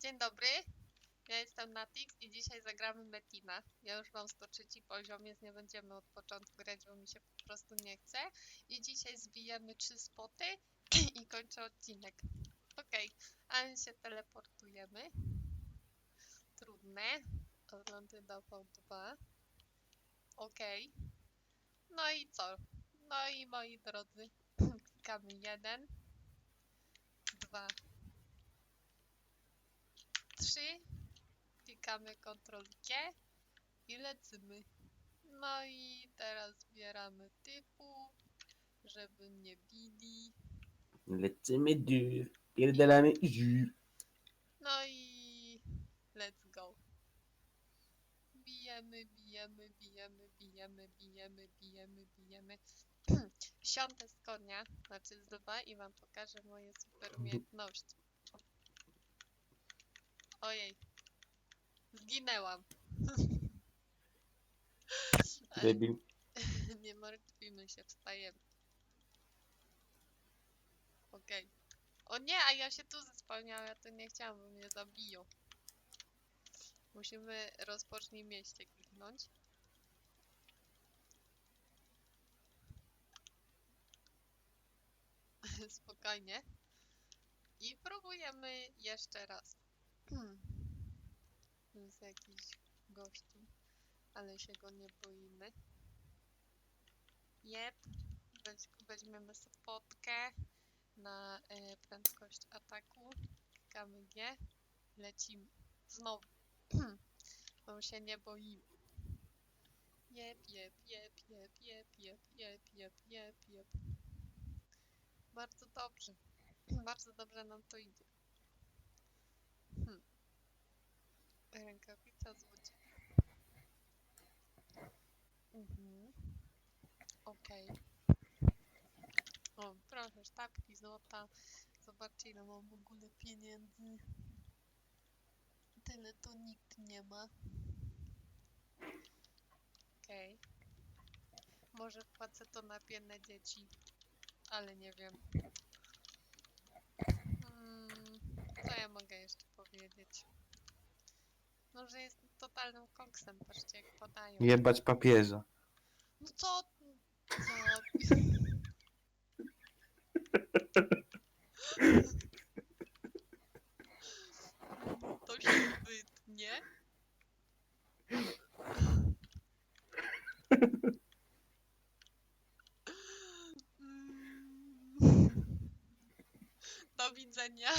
Dzień dobry. Ja jestem Natix i dzisiaj zagramy Metina. Ja już mam 103 poziom, więc nie będziemy od początku grać, bo mi się po prostu nie chce. I dzisiaj zbijemy trzy spoty i kończę odcinek. Okej, a więc się teleportujemy. Trudne. Londynu do V2. Okej. No i co? No i moi drodzy, klikamy jeden, trzy, klikamy Ctrl G i lecimy. No i teraz zbieramy typu, żeby mnie bili. Lecimy dur, pierdalamy żur. No i let's go. Bijemy, bijemy, bijemy, bijemy, bijemy, bijemy, bijemy. Siądę z konia, znaczy z dwa i wam pokażę moje super umiejętności. Ojej. Zginęłam. Debil. nie martwimy się, wstajemy. Okej. O nie, a ja się tu zespełniałam, ja to nie chciałam, bo mnie zabiją. Musimy rozpocznij mieście kliknąć. Spokojnie. I próbujemy jeszcze raz. To jest jakiś gościu, ale się go nie boimy. Jep. Weź, weźmiemy spotkę na e, prędkość ataku. Klikamy G. Lecimy. Znowu. Bo się nie boimy. Jep, jep, jep, jep, jep, jep, jep, jep, jep, jep. Bardzo dobrze. Bardzo dobrze nam to idzie. Hmm. Rękawica złodzieja. Mhm. Okej. O, proszę, sztabki złota. Zobaczcie, ile mam w ogóle pieniędzy. Tyle to nikt nie ma. Okej. Może wpłacę to na biedne dzieci, ale nie wiem. Mm, co ja mogę jeszcze powiedzieć? No, że jest totalnym koksem, patrzcie jak podają. Jebać papieża. No co? Co? To się wytnie. Do widzenia.